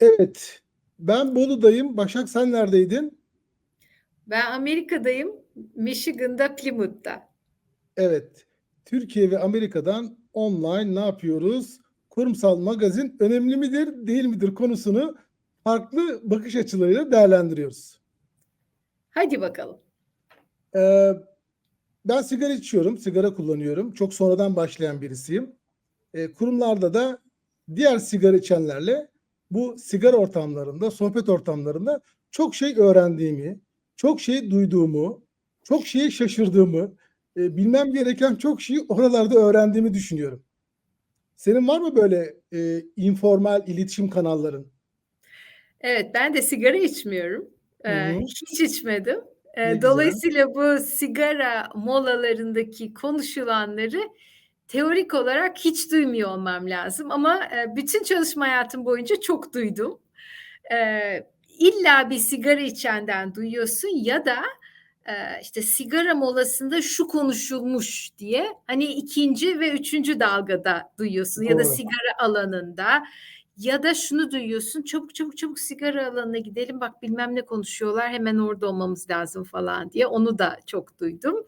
Evet. Ben Bolu'dayım. Başak sen neredeydin? Ben Amerika'dayım. Michigan'da, Plymouth'ta. Evet. Türkiye ve Amerika'dan online ne yapıyoruz? Kurumsal magazin önemli midir, değil midir konusunu farklı bakış açılarıyla değerlendiriyoruz. Hadi bakalım. Ee, ben sigara içiyorum, sigara kullanıyorum. Çok sonradan başlayan birisiyim. Ee, kurumlarda da diğer sigara içenlerle bu sigara ortamlarında, sohbet ortamlarında çok şey öğrendiğimi, çok şey duyduğumu, çok şeye şaşırdığımı, e, bilmem gereken çok şeyi oralarda öğrendiğimi düşünüyorum. Senin var mı böyle e, informal iletişim kanalların? Evet, ben de sigara içmiyorum. Ee, hı. hiç içmedim. Ee, dolayısıyla bu sigara molalarındaki konuşulanları teorik olarak hiç duymuyor olmam lazım. Ama e, bütün çalışma hayatım boyunca çok duydum. Ee, illa bir sigara içenden duyuyorsun ya da e, işte sigara molasında şu konuşulmuş diye hani ikinci ve üçüncü dalgada duyuyorsun ya da Doğru. sigara alanında ya da şunu duyuyorsun çabuk çabuk çabuk sigara alanına gidelim bak bilmem ne konuşuyorlar hemen orada olmamız lazım falan diye onu da çok duydum.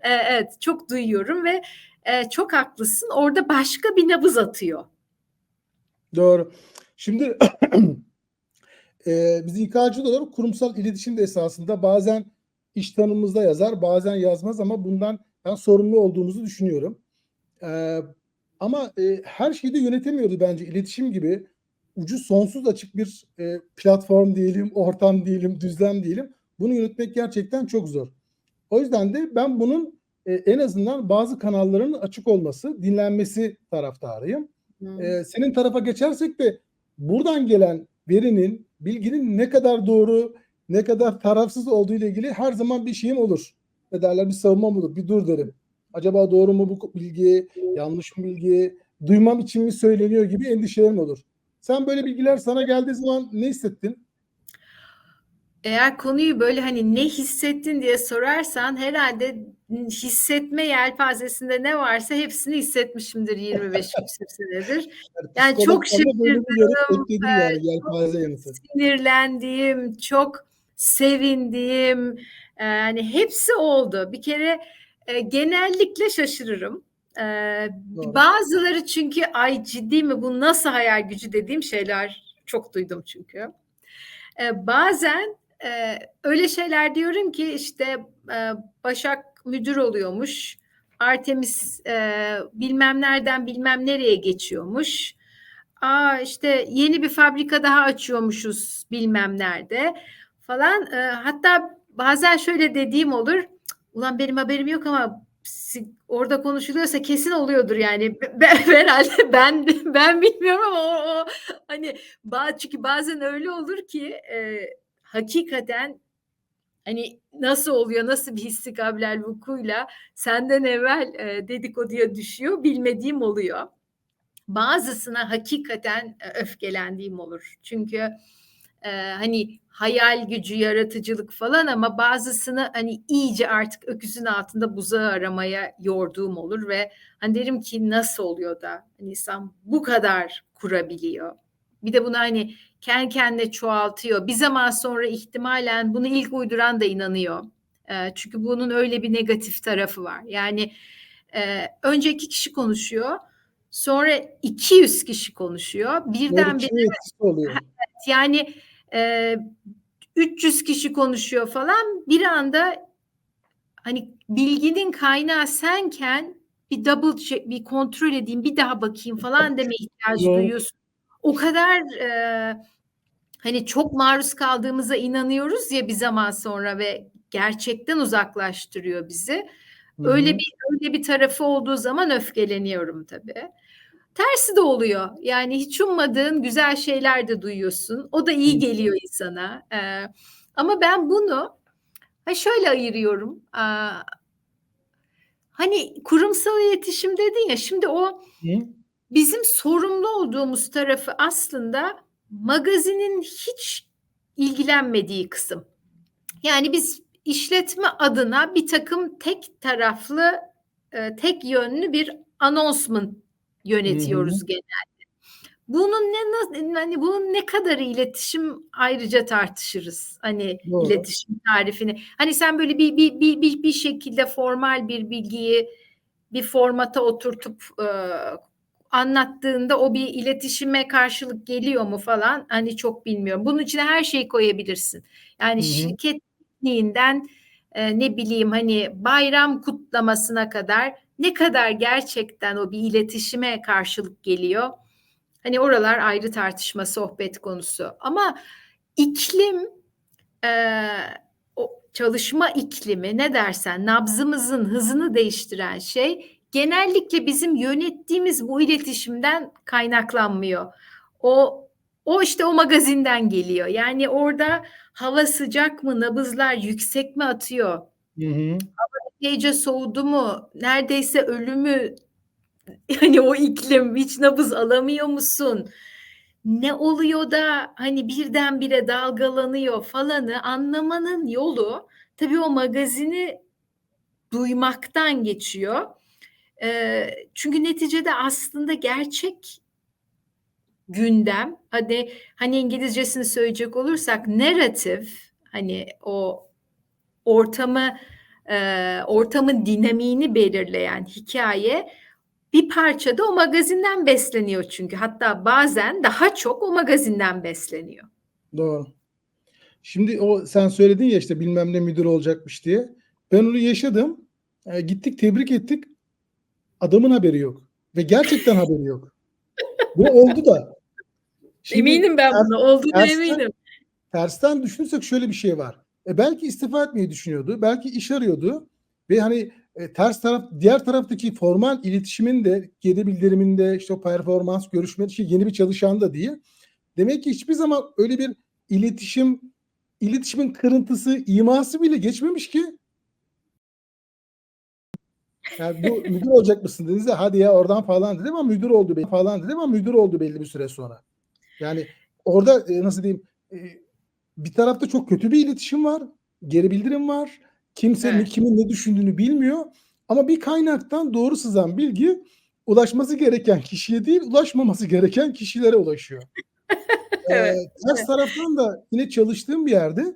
Ee, evet çok duyuyorum ve e, çok haklısın orada başka bir nabız atıyor. Doğru. Şimdi e, biz İK'cı olarak kurumsal iletişim de esasında bazen iş tanımımızda yazar, bazen yazmaz ama bundan ben sorumlu olduğumuzu düşünüyorum. E, ama e, her şeyi de yönetemiyordu bence iletişim gibi ucu sonsuz açık bir e, platform diyelim, ortam diyelim, düzlem diyelim. Bunu yönetmek gerçekten çok zor. O yüzden de ben bunun e, en azından bazı kanalların açık olması, dinlenmesi taraftarıyım. Hmm. Ee, senin tarafa geçersek de buradan gelen verinin, bilginin ne kadar doğru, ne kadar tarafsız olduğu ile ilgili her zaman bir şeyim olur. Ne derler bir savunmam olur. Bir dur derim. Acaba doğru mu bu bilgi, yanlış mı bilgi, duymam için mi söyleniyor gibi endişelerim olur. Sen böyle bilgiler sana geldiği zaman ne hissettin? Eğer konuyu böyle hani ne hissettin diye sorarsan herhalde hissetme yelpazesinde ne varsa hepsini hissetmişimdir 25 küsur senedir. Yani çok şaşırdım, yani yanıtı. sinirlendiğim, çok sevindiğim, eee, hani hepsi oldu. Bir kere e, genellikle şaşırırım. Eee, Doğru. bazıları çünkü ay ciddi mi bu nasıl hayal gücü dediğim şeyler çok duydum çünkü. Bazen e, öyle şeyler diyorum ki işte e, Başak müdür oluyormuş. Artemis e, bilmem nereden bilmem nereye geçiyormuş. Aa işte yeni bir fabrika daha açıyormuşuz bilmem nerede falan. E, hatta bazen şöyle dediğim olur. Ulan benim haberim yok ama orada konuşuluyorsa kesin oluyordur yani. Ben, herhalde ben ben bilmiyorum ama o, o hani çünkü bazen öyle olur ki e, hakikaten hani nasıl oluyor, nasıl bir hissi kabilel vukuyla senden evvel e, dedikoduya düşüyor, bilmediğim oluyor. Bazısına hakikaten e, öfkelendiğim olur. Çünkü e, hani hayal gücü, yaratıcılık falan ama bazısını hani iyice artık öküzün altında buzağı aramaya yorduğum olur ve hani derim ki nasıl oluyor da hani insan bu kadar kurabiliyor. Bir de bunu hani kendi kendine çoğaltıyor. Bir zaman sonra ihtimalen bunu ilk uyduran da inanıyor. E, çünkü bunun öyle bir negatif tarafı var. Yani e, önce iki kişi konuşuyor. Sonra 200 kişi konuşuyor. Kimi etkisi oluyor. yani e, 300 kişi konuşuyor falan. Bir anda hani bilginin kaynağı senken bir double check, bir kontrol edeyim, bir daha bakayım falan deme ihtiyacı Doğru. duyuyorsun. O kadar e, hani çok maruz kaldığımıza inanıyoruz ya bir zaman sonra ve gerçekten uzaklaştırıyor bizi. Öyle bir öyle bir tarafı olduğu zaman öfkeleniyorum tabii. Tersi de oluyor. Yani hiç ummadığın güzel şeyler de duyuyorsun. O da iyi geliyor insana. Ee, ama ben bunu ha şöyle ayırıyorum. Aa, hani kurumsal iletişim dedin ya şimdi o Hı. Bizim sorumlu olduğumuz tarafı aslında magazinin hiç ilgilenmediği kısım. Yani biz işletme adına bir takım tek taraflı, e, tek yönlü bir announcement yönetiyoruz genelde. bunun ne hani bunun ne kadar iletişim ayrıca tartışırız. Hani Doğru. iletişim tarifini. Hani sen böyle bir bir bir bir, bir şekilde formal bir bilgiyi bir formata oturtup e, anlattığında o bir iletişime karşılık geliyor mu falan hani çok bilmiyorum. Bunun içine her şeyi koyabilirsin. Yani Hı hı. şirketliğinden e, ne bileyim hani bayram kutlamasına kadar ne kadar gerçekten o bir iletişime karşılık geliyor. Hani oralar ayrı tartışma, sohbet konusu. Ama iklim, e, o çalışma iklimi ne dersen, nabzımızın hızını değiştiren şey genellikle bizim yönettiğimiz bu iletişimden kaynaklanmıyor. O o işte o magazinden geliyor. Yani orada hava sıcak mı, nabızlar yüksek mi atıyor? Hı hı. Epeyce soğudu mu? Neredeyse ölümü yani o iklim hiç nabız alamıyor musun? Ne oluyor da hani birdenbire dalgalanıyor falanı anlamanın yolu tabii o magazini duymaktan geçiyor. Eee, çünkü neticede aslında gerçek gündem hadi hani İngilizcesini söyleyecek olursak narratif hani o ortamı eee, ortamın dinamiğini belirleyen hikaye bir parça da o magazinden besleniyor çünkü. Hatta bazen daha çok o magazinden besleniyor. Doğru. Şimdi o sen söyledin ya işte bilmem ne müdür olacakmış diye. Ben onu yaşadım. E, gittik tebrik ettik. Adamın haberi yok. Ve gerçekten haberi yok. Bu oldu da. Şimdi eminim ben ters- buna tersten- eminim. tersten düşünürsek şöyle bir şey var. E belki istifa etmeyi düşünüyordu. Belki iş arıyordu. Ve hani e, ters taraf diğer taraftaki formal iletişimin de geri bildiriminde işte o performans görüşme işte yeni bir çalışan da diye. Demek ki hiçbir zaman öyle bir iletişim iletişimin kırıntısı, iması bile geçmemiş ki. Yani bu müdür olacak mısın dediğinizde hadi ya oradan falan dedim ama müdür oldu belli falan dedim ama müdür oldu belli bir süre sonra. Yani orada e, nasıl diyeyim e, bir tarafta çok kötü bir iletişim var. Geri bildirim var. Kimse Evet. kimin ne düşündüğünü bilmiyor. Ama bir kaynaktan doğru sızan bilgi ulaşması gereken kişiye değil, ulaşmaması gereken kişilere ulaşıyor. Evet, Ee, ters taraftan da yine çalıştığım bir yerde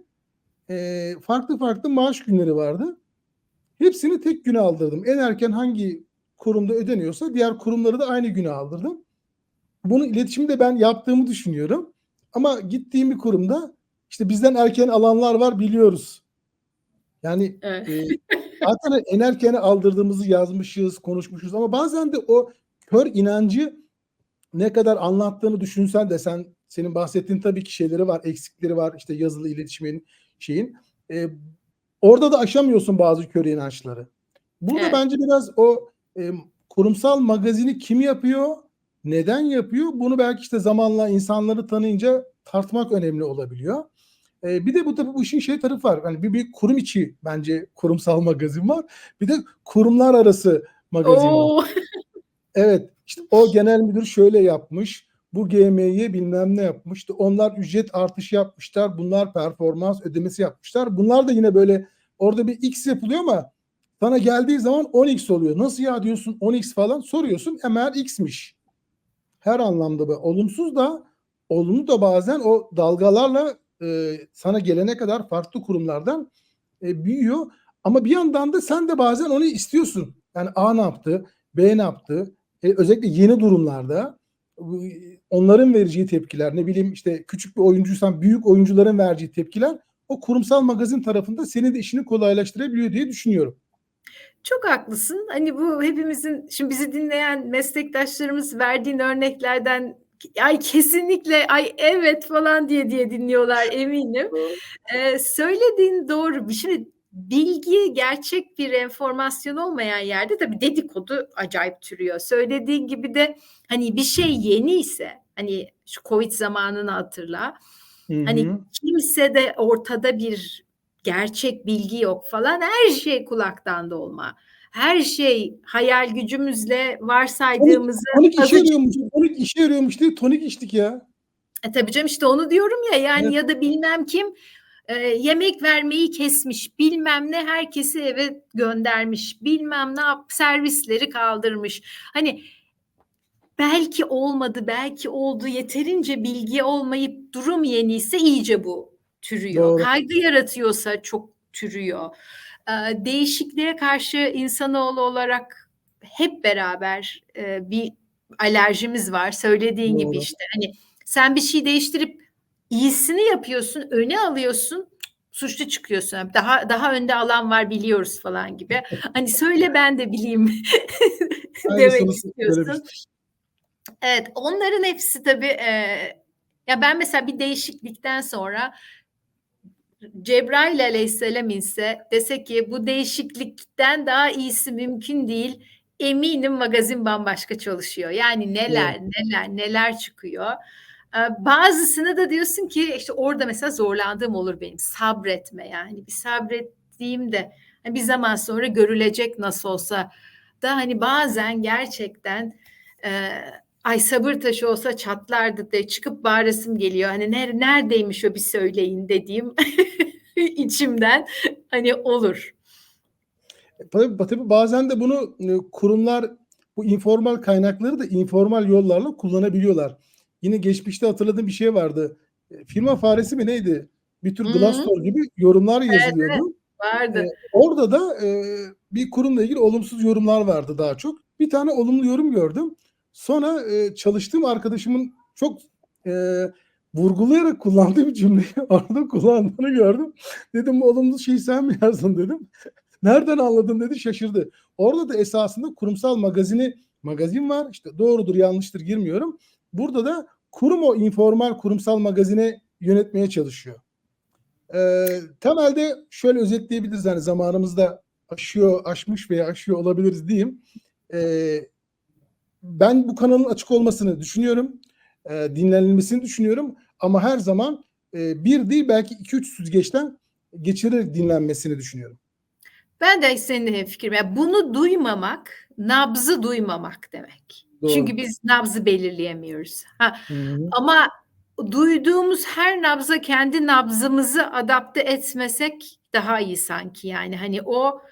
e, farklı farklı maaş günleri vardı. Hepsini tek güne aldırdım. En erken hangi kurumda ödeniyorsa diğer kurumları da aynı güne aldırdım. Bunu iletişimi de ben yaptığımı düşünüyorum. Ama gittiğim bir kurumda işte bizden erken alanlar var biliyoruz. Yani Evet. e, zaten en erkene aldırdığımızı yazmışız, konuşmuşuz ama bazen de o kör inancı ne kadar anlattığını düşünsen de sen senin bahsettiğin tabii ki şeyleri var, eksikleri var işte yazılı iletişimin şeyin. E, orada da aşamıyorsun bazı kör inançları. Burada Evet. bence biraz o e, kurumsal magazini kim yapıyor, neden yapıyor? Bunu belki işte zamanla insanları tanıyınca tartmak önemli olabiliyor. E, bir de bu tabii bu işin şey tarafı var. Yani bir, bir kurum içi bence kurumsal magazin var. Bir de kurumlar arası magazin var. Oo. Evet işte o genel müdür şöyle yapmış. Bu GM'ye bilmem ne yapmıştı. Onlar ücret artışı yapmışlar. Bunlar performans ödemesi yapmışlar. Bunlar da yine böyle orada bir X yapılıyor ama sana geldiği zaman 10X oluyor. Nasıl ya diyorsun 10X falan soruyorsun. Emer X'miş. Her anlamda bu. Olumsuz da olumlu da bazen o dalgalarla e, sana gelene kadar farklı kurumlardan e, büyüyor. Ama bir yandan da sen de bazen onu istiyorsun. Yani A ne yaptı? B ne yaptı? E, özellikle yeni durumlarda onların vereceği tepkiler ne bileyim işte küçük bir oyuncuysan büyük oyuncuların vereceği tepkiler o kurumsal magazin tarafında senin de işini kolaylaştırabiliyor diye düşünüyorum. Çok haklısın. Hani bu hepimizin şimdi bizi dinleyen meslektaşlarımız verdiğin örneklerden ay kesinlikle ay evet falan diye diye dinliyorlar eminim. Ee, söylediğin doğru. Şimdi bilgi gerçek bir enformasyon olmayan yerde tabii dedikodu acayip türüyor. Söylediğin gibi de hani bir şey yeni ise hani şu Covid zamanını hatırla. Hı Hani kimse de ortada bir gerçek bilgi yok falan. Her şey kulaktan dolma. Her şey hayal gücümüzle varsaydığımızı Tonik işe azıcık yarıyormuş. Tonik işe yarıyormuş diye tonik içtik ya. E tabii canım işte onu diyorum ya yani Evet. ya da bilmem kim e, yemek vermeyi kesmiş bilmem ne herkesi eve göndermiş bilmem ne yap servisleri kaldırmış. Hani belki olmadı, belki oldu, yeterince bilgi olmayıp durum yeniyse iyice bu türüyor. Doğru. Kaygı yaratıyorsa çok türüyor. Eee, değişikliğe karşı insanoğlu olarak hep beraber, eee, bir alerjimiz var. Söylediğin gibi Doğru. işte, hani, sen bir şey değiştirip iyisini yapıyorsun, öne alıyorsun, suçlu çıkıyorsun. Daha daha önde alan var biliyoruz falan gibi. Hani, söyle ben de bileyim demek istiyorsun. Evet, onların hepsi tabii, eee, ya ben mesela bir değişiklikten sonra Cebrail aleyhisselam inse dese ki bu değişiklikten daha iyisi mümkün değil. Eminim magazin bambaşka çalışıyor. Yani neler, Evet. neler, neler çıkıyor. Eee, bazısını da diyorsun ki işte orada mesela zorlandığım olur benim. Sabretme yani. Bir sabrettiğim de hani bir zaman sonra görülecek nasıl olsa da hani bazen gerçekten eee, ay sabır taşı olsa çatlardı de çıkıp bağırasım geliyor. Hani ner neredeymiş o bir söyleyin dediğim içimden hani olur. Tabii, tabii bazen de bunu e, kurumlar bu informal kaynakları da informal yollarla kullanabiliyorlar. Yine geçmişte hatırladığım bir şey vardı. E, Firma faresi mi neydi? Bir tür. Glassdoor gibi yorumlar Evet, evet. yazılıyordu. Vardı. E, orada da e, bir kurumla ilgili olumsuz yorumlar vardı daha çok. Bir tane olumlu yorum gördüm. Sonra e, çalıştığım arkadaşımın çok e, vurgulayarak kullandığı bir cümleyi orada kullandığını gördüm. Dedim bu olumlu şeyi sen mi yazdın dedim. Nereden anladın dedi şaşırdı. Orada da esasında kurumsal magazini magazin var. İşte doğrudur yanlıştır girmiyorum. Burada da kurum o informal kurumsal magazine yönetmeye çalışıyor. Ee, temelde şöyle özetleyebiliriz hani zamanımızda aşıyor, aşmış veya aşıyor olabiliriz diyeyim. Ee, ben bu kanalın açık olmasını düşünüyorum. Ee, dinlenilmesini düşünüyorum. Ama her zaman e, bir değil belki iki üç süzgeçten geçirerek dinlenmesini düşünüyorum. Ben de seninle hemfikirim. Yani bunu duymamak, nabzı duymamak demek. Doğru. Çünkü biz nabzı belirleyemiyoruz. Ha, Hı hı. ama duyduğumuz her nabza kendi nabzımızı adapte etmesek daha iyi sanki. Yani hani o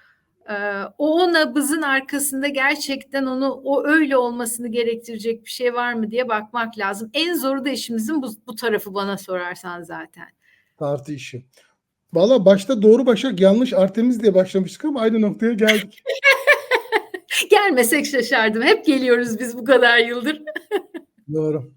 e, o, o nabızın arkasında gerçekten onu o öyle olmasını gerektirecek bir şey var mı diye bakmak lazım. En zoru da işimizin bu, bu tarafı bana sorarsan zaten. Tartı işi. Valla başta doğru Başak yanlış Artemiz diye başlamıştık ama aynı noktaya geldik. Gelmesek şaşardım. Hep geliyoruz biz bu kadar yıldır. Doğru.